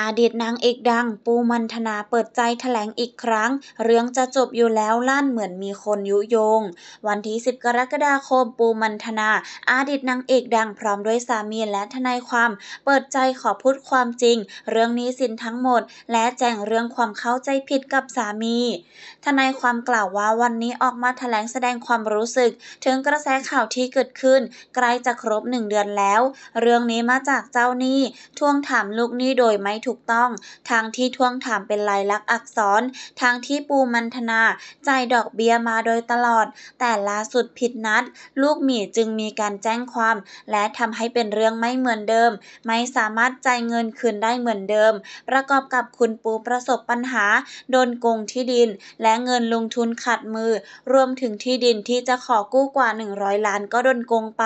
อดีตนางเอกดัง ปูมันธนาเปิดใจแถลงอีกครั้ง เรื่องจะจบอยู่แล้วลั่นเหมือนมีคนยุยง วันที่ 10 กรกฎาคมปูมันธนาอดีตนางเอกดังพร้อมด้วยสามีและทนายความ เปิดใจขอพูดความจริง เรื่องนี้สินทั้งหมด และแจ้งเรื่องความเข้าใจผิดกับสามี ทนายความกล่าวว่าวันนี้ออกมาแถลงแสดงความรู้สึก ถึงกระแสข่าวที่เกิดขึ้น ใกล้จะครบหนึ่งเดือนแล้ว เรื่องนี้มาจากเจ้าหนี้ทวงถามลูกหนี้โดยไม่ถูกต้องทางที่ทวงถามเป็นลายลักษณ์อักษรทางที่ปูมันธนาจ่ายดอกเบี้ยมาโดยตลอด แต่ล่าสุดผิดนัด ลูกหมีจึงมีการแจ้งความ และทำให้เป็นเรื่องไม่เหมือนเดิม ไม่สามารถจ่ายเงินคืนได้เหมือนเดิม ประกอบกับคุณปูประสบปัญหา โดนโกงที่ดิน และเงินลงทุนขาดมือ รวมถึงที่ดินที่จะขอกู้กว่า 100 ล้านก็โดนโกงไป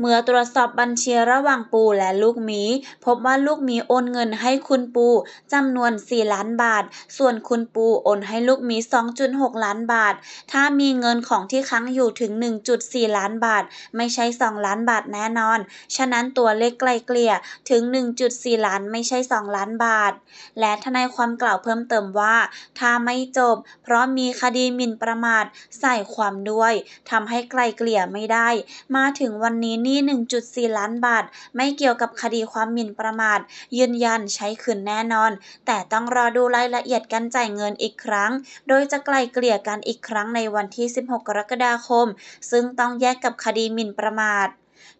เมื่อตรวจสอบบัญชีระหว่างปูและลูกหมี พบว่าลูกหมีโอนเงินให้คุณปูจำนวน 4 ล้านบาท ส่วนคุณปูโอนให้ลูกหมี 2.6 ล้านบาท ถ้ามีเงินของที่ค้างอยู่ถึง 1.4 ล้านบาท ไม่ใช่ 2 ล้านบาทแน่นอน ฉะนั้นตัวเลขไกลเกลี่ยถึง 1.4 ล้านไม่ใช่ 2 ล้านบาท และทนายความกล่าวเพิ่มเติมว่า ถ้าไม่จบ เพราะมีคดีหมิ่นประมาทใส่ความด้วยทำให้ไกลเกลี่ยไม่ได้ มาถึงวันนี้หนี้ 1.4 ล้านบาท ไม่เกี่ยวกับคดีความหมิ่นประมาท ยืนยันใช้คืนแน่นอน แต่ต้องรอดูรายละเอียดการจ่ายเงินอีกครั้ง โดยจะไกลเกลี่ยกันอีกครั้งในวันที่ 16 กรกฎาคม ซึ่งต้องแยกกับคดีหมิ่นประมาท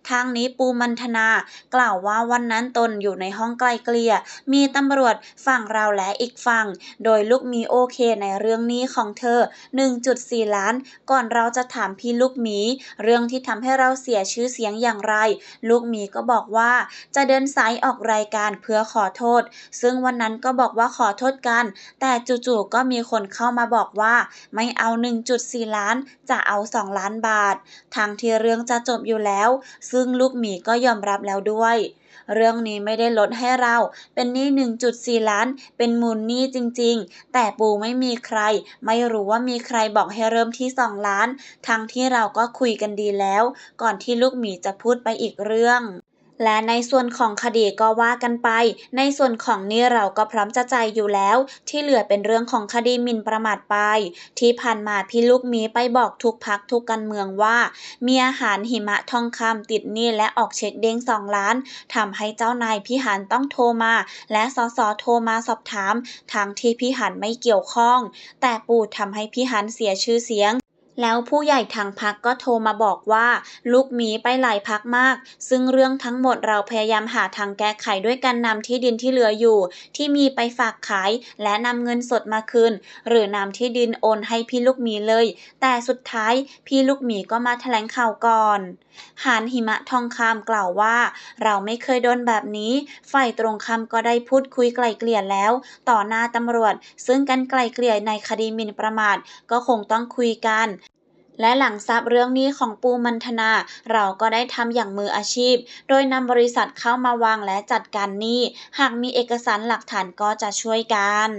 ทางนี้ปูมันธนา กล่าวว่าวันนั้นตนอยู่ในห้องไกลเกลี่ย มีตำรวจฝั่งเราและอีกฝั่ง โดยลูกมีโอเคในเรื่องนี้ของเธอ 1.4 ล้าน ก่อนเราจะถามพี่ลูกหมี เรื่องที่ทำให้เราเสียชื่อเสียงอย่างไร ลูกหมีก็บอกว่า จะเดินสายออกรายการเพื่อขอโทษ ซึ่งวันนั้นก็บอกว่าขอโทษกัน แต่จู่ๆก็มีคนเข้ามาบอกว่า ไม่เอา 1.4 ล้านจะเอา 2 ล้านบาททางที่เรื่องจะจบอยู่แล้วซึ่งลูกหมีก็ยอมรับแล้วด้วย เรื่องนี้ไม่ได้ลดให้เราเป็นหนี้ 1.4 ล้าน เป็นมูลหนี้จริงๆ แต่ปูไม่มีใคร ไม่รู้ว่ามีใครบอกให้เริ่มที่ 2 ล้าน ทั้งที่เราก็คุยกันดีแล้ว ก่อนที่ลูกหมีจะพูดไปอีกเรื่อง และในส่วนของคดีก็ว่ากันไป ในส่วนของนี้เราก็พร้อมจะใจอยู่แล้ว ที่เหลือเป็นเรื่องของคดีหมิ่นประมาทไป ที่ผ่านมาพี่ลูกมีไปบอกทุกพักทุกการเมืองว่า มีอาหารหิมะทองคำติดหนี้และออกเช็คเด้ง2ล้านทำให้เจ้านายพี่หันต้องโทรมา และสสโทรมาสอบถามทางที่พี่หันไม่เกี่ยวข้อง แต่ปู่ทำให้พี่หันเสียชื่อเสียง แล้วผู้ใหญ่ทางพรรคก็โทรมาบอกว่าลูกหมีไปหลายพักมาก ซึ่งเรื่องทั้งหมดเราพยายามหาทางแก้ไขด้วยการนำที่ดินที่เหลืออยู่ ที่มีไปฝากขาย และนำเงินสดมาคืน หรือนำที่ดินโอนให้พี่ลูกหมีเลย แต่สุดท้ายพี่ลูกหมีก็มาแถลงข่าวก่อนหานหิมะทองคำกล่าวว่า เราไม่เคยโดนแบบนี้ ฝ่ายตรงข้ามก็ได้พูดคุยไกล่เกลี่ยแล้ว ต่อหน้าตำรวจ ซึ่งการไกล่เกลี่ยในคดีหมิ่นประมาทก็คงต้องคุยกัน และหลังทราบเรื่องนี้ของปูมันธนา เราก็ได้ทำอย่างมืออาชีพ โดยนำบริษัทเข้ามาวางและจัดการหนี้ หากมีเอกสารหลักฐานก็จะช่วยกัน